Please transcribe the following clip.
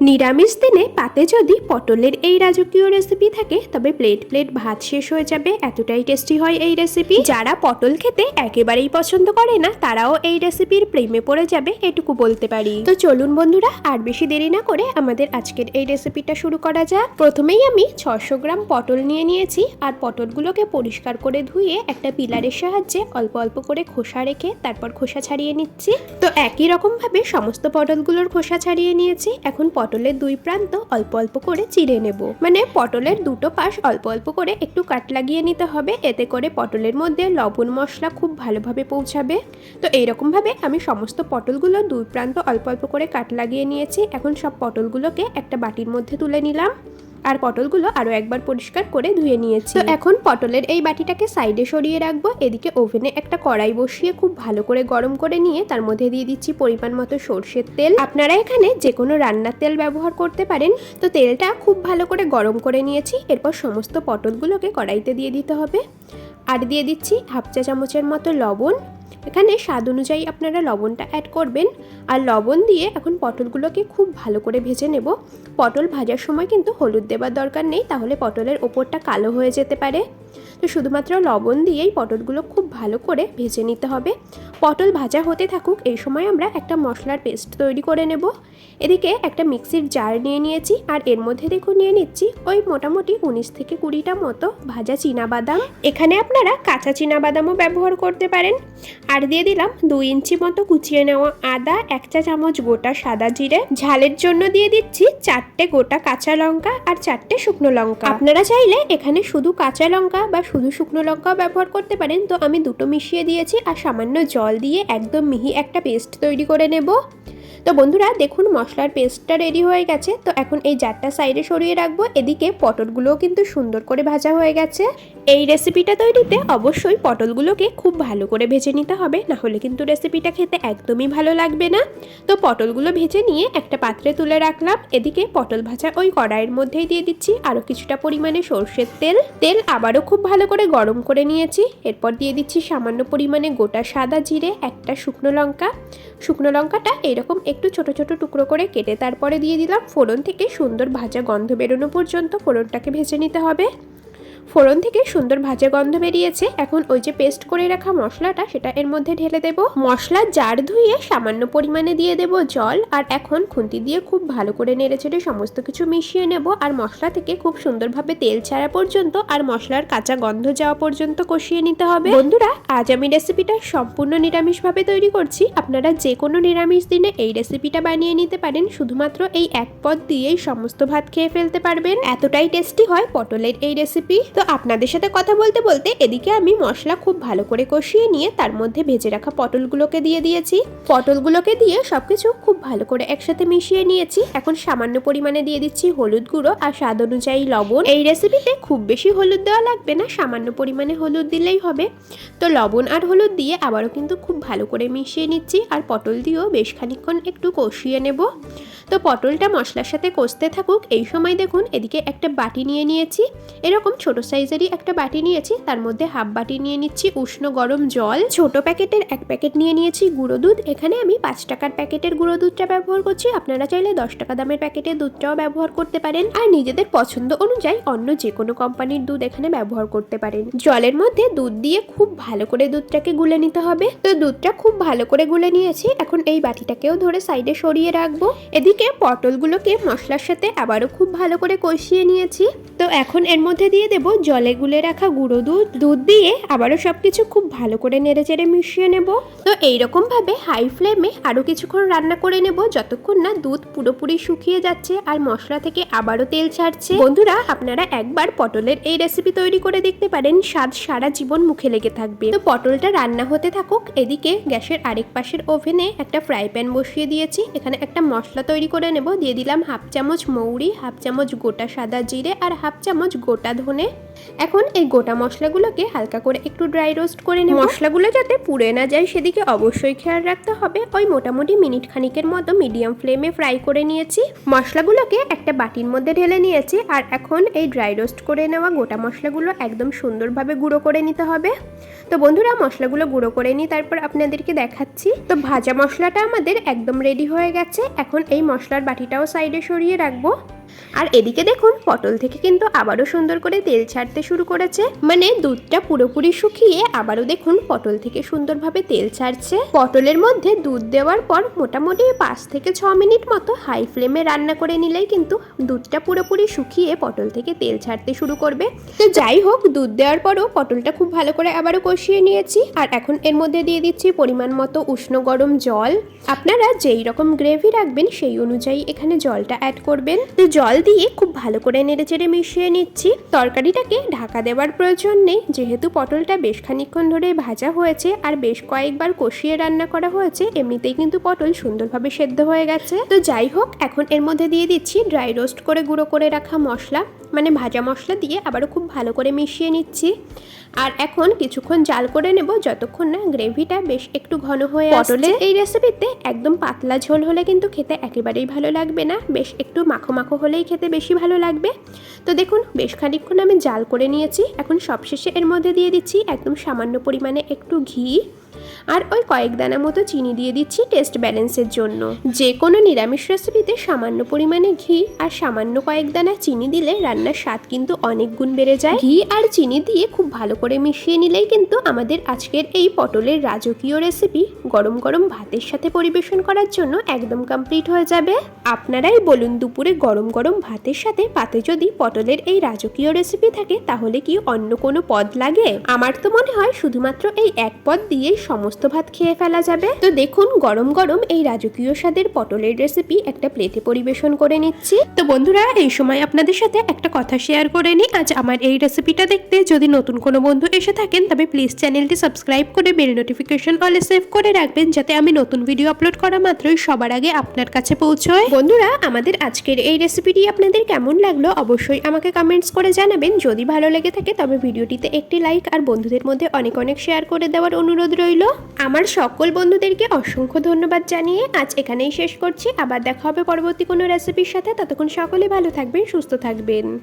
নিরামিষ দিনে পাতে যদি পটলের এই রাজকীয় রেসিপি থাকে, তবে প্লেট প্লেট ভাত শেষ হয়ে যাবে। এতটাই টেস্টি হয় এই রেসিপি যারা পটল খেতে একেবারেই পছন্দ করে না, তারাও এই রেসিপির প্রেমে পড়ে যাবে, এটুকু বলতে পারি। তো চলুন বন্ধুরা, আর বেশি দেরি না করে আমাদের আজকের এই রেসিপিটা শুরু করা যাক। প্রথমেই আমি ছশো গ্রাম পটল নিয়ে নিয়েছি, আর পটলগুলোকে পরিষ্কার করে ধুয়ে একটা পিলারের সাহায্যে অল্প অল্প করে খোসা রেখে তারপর খোসা ছাড়িয়ে নিচ্ছি। তো একই রকম ভাবে সমস্ত পটলগুলোর খোসা ছাড়িয়ে নিয়েছি। এখন পটলের দুই প্রান্ত অল্প অল্প করে চিড়ে নেব। মানে পটলের দুটো পাশ অল্প অল্প করে একটু কাট লাগিয়ে নিতে হবে, এতে করে পটলের মধ্যে লবণ মশলা খুব ভালোভাবে পৌঁছাবে। তো এইরকমভাবে আমি সমস্ত পটলগুলো দুই প্রান্ত অল্প অল্প করে কাট লাগিয়ে নিয়েছি। এখন সব পটলগুলোকে একটা বাটির মধ্যে তুলে নিলাম। আর পটলগুলো আরও একবার পরিষ্কার করে ধুয়ে নিয়েছি। এখন পটলের এই বাটিটাকে সাইডে সরিয়ে রাখব। এদিকে ওভেনে একটা কড়াই বসিয়ে খুব ভালো করে গরম করে নিয়ে তার মধ্যে দিয়ে দিচ্ছি পরিমাণ মতো সর্ষের তেল। আপনারা এখানে যে কোনো রান্নার তেল ব্যবহার করতে পারেন। তো তেলটা খুব ভালো করে গরম করে নিয়েছি। এরপর সমস্ত পটলগুলোকে কড়াইতে দিয়ে দিতে হবে। আর দিয়ে দিচ্ছি হাফ চা চামচের মতো লবণ। এখানে স্বাদ অনুযায়ী আপনারা লবণটা অ্যাড করবেন। আর লবণ দিয়ে এখন পটলগুলোকে খুব ভালো করে ভেজে নেব। পটল ভাজার সময় কিন্তু হলুদ দেবার দরকার নেই, তাহলে পটলের ওপরটা কালো হয়ে যেতে পারে। তো শুধুমাত্র লবণ দিয়েই পটলগুলো খুব ভালো করে ভেজে নিতে হবে। পটল ভাজা হতে থাকুক, এই সময় আমরা একটা মশলার পেস্ট তৈরি করে নেব। এদিকে একটা মিক্সির জার নিয়ে নিয়েছি আর এর মধ্যে দেখুন নিয়ে নিচ্ছি ওই মোটামুটি উনিশ থেকে কুড়িটা মতো ভাজা বাদাম এখানে আপনারা কাঁচা বাদামও ব্যবহার করতে পারেন। আর দিয়ে দিলাম দুই ইঞ্চি মতো কুচিয়ে নেওয়া আদা, এক চা চামচ গোটা সাদা জিরে। ঝালের জন্য দিয়ে দিচ্ছি চারটে গোটা কাঁচা লঙ্কা আর চারটে শুকনো লঙ্কা। আপনারা চাইলে এখানে শুধু কাঁচা লঙ্কা বা শুধু শুকনো লঙ্কাও ব্যবহার করতে পারেন, তো আমি দুটো মিশিয়ে দিয়েছি আর সামান্য জল দিয়ে একদম মিহি একটা পেস্ট তৈরি করে নেব। তো বন্ধুরা, দেখুন মশলার পেস্টটা রেডি হয়ে গেছে। তো এখন এই জারটা সাইডে সরিয়ে রাখব। এদিকে পটলগুলোও কিন্তু সুন্দর করে ভাজা হয়ে গেছে। এই রেসিপিটা তৈরিতে অবশ্যই পটলগুলোকে খুব ভালো করে ভেজে নিতে হবে। না হলে কিন্তু রেসিপিটা খেতে একদমই ভালো লাগবে না। তো পটলগুলো ভেজে নিয়ে একটা পাত্রে তুলে রাখলাম। এদিকে পটল ভাজা ওই কড়াইয়ের মধ্যেই দিয়ে দিচ্ছি। আরও কিছুটা পরিমাণে সর্ষের তেল। তেল আবারও খুব ভালো করে গরম করে নিয়েছি। এরপর দিয়ে দিচ্ছি সামান্য পরিমাণে গোটা সাদা জিরে, একটা শুকনো লঙ্কা। শুকনো লঙ্কাটা এরকম একটু ছোট ছোট টুকরো করে কেটে তারপরে দিয়ে দিলাম ফোড়ন থেকে সুন্দর ভাজা গন্ধ বেরোনো পর্যন্ত ফোড়নটাকে ভেজে নিতে হবে। ফোড়ন থেকে সুন্দর ভাজা গন্ধ বেরিয়েছে। এখন ওই যে পেস্ট করে রাখা মশলাটা, সেটা এর মধ্যে ঢেলে দেব। মশলা জার ধুয়ে সামান্য পরিমাণে দিয়ে দেব জল। আর এখন খুন্তি দিয়ে খুব ভালো করে নেড়ে চেড়ে সমস্ত কিছু মিশিয়ে নেব। আর মশলা থেকে খুব সুন্দরভাবে তেল ছাড়া পর্যন্ত আর মশলার কাঁচা গন্ধ যাওয়া পর্যন্ত কষিয়ে নিতে হবে। বন্ধুরা, আজ আমি রেসিপিটা সম্পূর্ণ নিরামিষভাবে তৈরি করছি। আপনারা যে কোনো নিরামিষ দিনে এই রেসিপিটা বানিয়ে নিতে পারেন। শুধুমাত্র এই এক পদ দিয়েই সমস্ত ভাত খেয়ে ফেলতে পারবেন। এতটাই টেস্টি হয় পটলের এই রেসিপি তো আপনাদের সাথে কথা বলতে বলতে এদিকে আমি মশলা খুব ভালো করে কষিয়ে নিয়ে তার মধ্যে ভেজে রাখা পটলগুলোকে দিয়ে দিয়েছি। পটলগুলোকে দিয়ে সবকিছু খুব ভালো করে একসাথে মিশিয়ে নিয়েছি। এখন সামান্য পরিমাণে দিয়ে দিচ্ছি হলুদ গুঁড়ো আর স্বাদ অনুযায়ী লবণ। এই রেসিপিতে খুব বেশি হলুদ দেওয়া লাগবে না, সামান্য পরিমাণে হলুদ দিলেই হবে। তো লবণ আর হলুদ দিয়ে আবারও কিন্তু খুব ভালো করে মিশিয়ে নিচ্ছি আর পটল দিয়েও বেশ খানিক্ষণ একটু কষিয়ে নেব। তো পটলটা মশলার সাথে কষতে থাকুক, এই সময় দেখুন এদিকে একটা বাটি নিয়ে নিয়েছি। এরকম ছোট সাইজেরই একটা বাটি নিয়েছি, তার মধ্যে হাফ বাটি নিয়ে নিচ্ছি উষ্ণ গরম জল। ছোট প্যাকেটের এক প্যাকেট নিয়ে নিয়েছি গুঁড়ো দুধ, এখানে আমি পাঁচ টাকার প্যাকেটের গুঁড়ো দুধটা ব্যবহার করছি, আপনারা চাইলে দশ টাকা দামের প্যাকেটের দুধটাও ব্যবহার করতে পারেন। আর নিজেদের পছন্দ অনুযায়ী অন্য যে কোনো কোম্পানির দুধ এখানে ব্যবহার করতে পারেন। জলের মধ্যে দুধ দিয়ে খুব ভালো করে দুধটাকে গুলে নিতে হবে। তো দুধটা খুব ভালো করে গুলে নিয়েছি, এখন এই বাটিটাকেও ধরে সাইডে সরিয়ে রাখব। এদিকে পটলগুলোকে মশলার সাথে আবারও খুব ভালো করে কষিয়ে নিয়েছি। তো এখন এর মধ্যে দিয়ে দেব জলে গুলে রাখা গুঁড়ো দুধ। দুধ দিয়ে আবারও সবকিছু খুব ভালো করে নেড়ে চেড়ে মিশিয়ে নেব। তো এইরকম ভাবে হাই ফ্লেমে আরও কিছুক্ষণ রান্না করে নেব যতক্ষণ না দুধ পুরোপুরি শুকিয়ে যাচ্ছে আর মশলা থেকে আবারও তেল ছাড়ছে। বন্ধুরা, আপনারা একবার পটলের এই রেসিপি তৈরি করে দেখতে পারেন। স্বাদ সারা জীবন মুখে লেগে থাকবে। তো পটলটা রান্না হতে থাকুক, এদিকে গ্যাসের আরেক পাশের ওভেনে একটা ফ্রাই প্যান বসিয়ে দিয়েছি। এখানে একটা মশলা তৈরি করে নেব। দিয়ে দিলাম হাফ চামচ মৌরি, হাফ চামচ গোটা সাদা জিরে আর হাফ চামচ গোটা ধনে। এখন এই গোটা মশলাগুলোকে হালকা করে একটু ড্রাই রোস্ট করে নেব। মশলাগুলো যাতে পুড়ে না যায়, সেদিকে অবশ্যই খেয়াল রাখতে হবে। ওই মোটামুটি মিনিট খানিকের মতো মিডিয়াম ফ্লেমে ফ্রাই করে নিয়েছি। মশলাগুলোকে একটা বাটির মধ্যে ঢেলে নিয়েছি আর এখন এই ড্রাই রোস্ট করে নেওয়া গোটা মশলাগুলো একদম সুন্দরভাবে গুঁড়ো করে নিতে হবে। তো বন্ধুরা, মশলাগুলো গুঁড়ো করে নিই তারপর আপনাদেরকে দেখাচ্ছি। তো ভাজা মশলাটা আমাদের একদম রেডি হয়ে গেছে। এখন এই মশলার বাটিটাও সাইডে সরিয়ে রাখব। আর এদিকে দেখুন, পটল থেকে কিন্তু আবারও সুন্দর করে তেল ছাড়তে শুরু করেছে। মানে দুধটা পুরোপুরি শুকিয়ে আবারও দেখুন, পটল থেকে সুন্দরভাবে তেল ছাড়ছে। পটলের মধ্যে দুধ দেওয়ার পর মোটামুটি পাঁচ থেকে ছ মিনিট মতো হাই ফ্লেমে রান্না করে নিলেই কিন্তু দুধটা পুরোপুরি শুকিয়ে পটল থেকে তেল ছাড়তে শুরু করবে। তো যাই হোক, দুধ দেওয়ার পরও পটলটা খুব ভালো করে আবারও কষিয়ে নিয়েছি। আর এখন এর মধ্যে দিয়ে দিচ্ছি পরিমাণ মতো উষ্ণ গরম জল। আপনারা যেই রকম গ্রেভি রাখবেন, সেই অনুযায়ী এখানে জলটা অ্যাড করবেন। তো জল দিয়ে খুব ভালো করে নেড়েচেড়ে মিশিয়ে নিচ্ছি। তরকারিটাকে ঢাকা দেওয়ার প্রয়োজন নেই। যেহেতু পটলটা বেশ খানিকক্ষণ ধরে ভাজা হয়েছে আর বেশ কয়েকবার কষিয়ে রান্না করা হয়েছে, এমনিতেই কিন্তু পটল সুন্দরভাবে সেদ্ধ হয়ে গেছে। তো যাই হোক, এখন এর মধ্যে দিয়ে দিচ্ছি ড্রাই রোস্ট করে গুঁড়ো করে রাখা মশলা। মানে ভাজা মশলা দিয়ে আবারও খুব ভালো করে মিশিয়ে নিচ্ছি। আর এখন কিছুক্ষণ জাল করে নেব যতক্ষণ না গ্রেভিটা বেশ একটু ঘন হয়ে পটলের এই রেসিপিতে একদম পাতলা ঝোল হলে কিন্তু খেতে একেবারেই ভালো লাগবে না বেশ একটু মাখো মাখো হলেই খেতে বেশি ভালো লাগবে। তো দেখুন বেশ খানিকক্ষণ আমি জাল করে নিয়েছি। এখন সবশেষে এর মধ্যে দিয়ে দিচ্ছি একদম সামান্য পরিমাণে একটু ঘি। আর ওই কয়েক দানা মতো চিনি দিয়ে দিচ্ছি টেস্ট ব্যালেন্সের জন্য। যে কোনো নিরামিষ রেসিপিতে সামান্য পরিমাণে ঘি আর সামান্য কয়েক দানা চিনি দিলে রান্নার স্বাদ কিন্তু অনেক গুণ বেড়ে যায়। ঘি আর চিনি দিয়ে খুব ভালো করে মিশিয়ে নিলেই কিন্তু আমাদের আজকের এই পটলের রাজকীয় রেসিপি গরম গরম ভাতের সাথে পরিবেশন করার জন্য একদম কমপ্লিট হয়ে যাবে। আপনারাই বলুন দুপুরে গরম গরম ভাতের সাথে পাতে যদি পটলের এই রাজকীয় রেসিপি থাকে তাহলে কি অন্য কোনো পদ লাগে? আমার তো মনে হয় শুধুমাত্র এই এক পদ দিয়েই সমস্ত ভাত খেয়ে ফেলা যাবে? তো দেখুন, গরম গরম এই রাজকীয় স্বাদের পটলের রেসিপি একটা প্লেটে পরিবেশন করে নিচ্ছি। তো বন্ধুরা, এই সময় আপনাদের সাথে একটা কথা শেয়ার করে নিই। আজ আমার এই রেসিপিটা দেখতে। যদি নতুন কোনো বন্ধু এসে থাকেন, তবে প্লিজ চ্যানেলটি সাবস্ক্রাইব করে বেল নোটিফিকেশন অলে সেভ করে রাখবেন, যাতে আমি নতুন ভিডিও আপলোড করা মাত্রই সবার আগে আপনার কাছে পৌঁছয়। বন্ধুরা, আমাদের আজকের এই রেসিপিটি আপনাদের কেমন লাগল অবশ্যই আমাকে কমেন্টস করে জানাবেন। যদি ভালো লেগে থাকে, তবে ভিডিওটিতে একটি লাইক আর বন্ধুদের মধ্যে অনেক অনেক শেয়ার করে দেওয়ার অনুরোধ রইল। আমার সকল বন্ধুদেরকে অসংখ্য ধন্যবাদ জানিয়ে আজ এখানেই শেষ করছি। আবার দেখা হবে পরবর্তী কোনো রেসিপির সাথে। ততক্ষণ সকলে ভালো থাকবেন, সুস্থ থাকবেন।